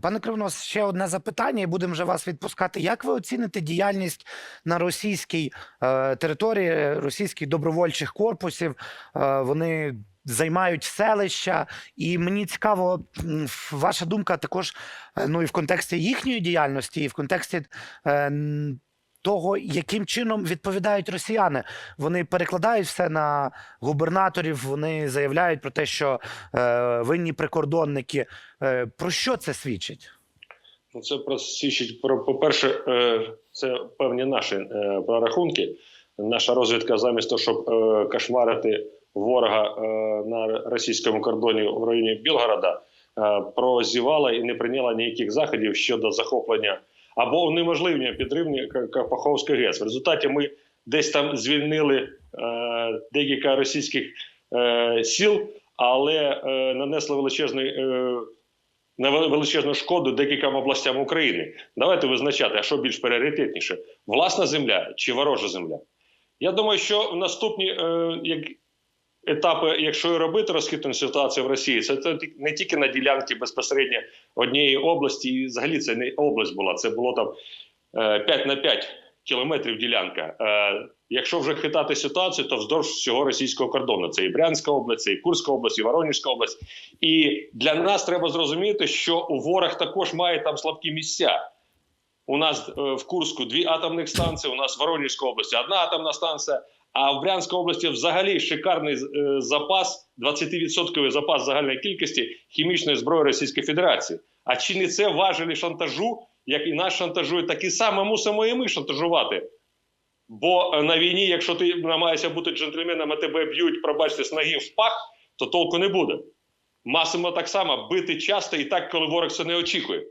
Пане Кривнос, ще одне запитання, і будемо вже вас відпускати. Як ви оціните діяльність на російській е, території російських добровольчих корпусів? Е, вони займають селища, і мені цікаво, ваша думка також е, ну і в контексті їхньої діяльності, і в контексті е, того, яким чином відповідають росіяни. Вони перекладають все на губернаторів. Вони заявляють про те, що е, винні прикордонники. Е, про що це свідчить? Ну, це про свідчить про по-перше, е, це певні наші е, прорахунки. Наша розвідка, замість того, щоб е, кошмарити ворога е, на російському кордоні в районі Білгорода, е, прозівала і не прийняла ніяких заходів щодо захоплення або унеможливлення підривні Капаховської ГЕС. В результаті ми десь там звільнили е, декілька російських е, сіл, але е, нанесли величезний. Е, на величезну шкоду декільком областям України. Давайте визначати, а що більш пріоритетніше: власна земля чи ворожа земля. Я думаю, що в наступні е, як, етапи, якщо і робити розхитну ситуацію в Росії, це, не тільки на ділянці безпосередньо однієї області, і взагалі це не область була, це було там е, 5 на 5 кілометрів ділянка. Е, якщо вже хитати ситуацію, то вздовж всього російського кордону. Це і Брянська область, це і Курська область, і Воронежська область. І для нас треба зрозуміти, що у ворог також має там слабкі місця. У нас е, в Курську дві атомних станції, у нас в Воронежській області одна атомна станція. А в Брянській області взагалі шикарний е, запас, 20% запас загальної кількості хімічної зброї Російської Федерації. А чи не це важелі шантажу, як і нас шантажують, так і саме мусимо і ми шантажувати. Бо е, на війні, якщо ти намагаєшся бути джентльменом, а тебе б'ють, пробачте, з ноги в пах, то толку не буде. Масимо так само бити часто і так, коли ворог це не очікує.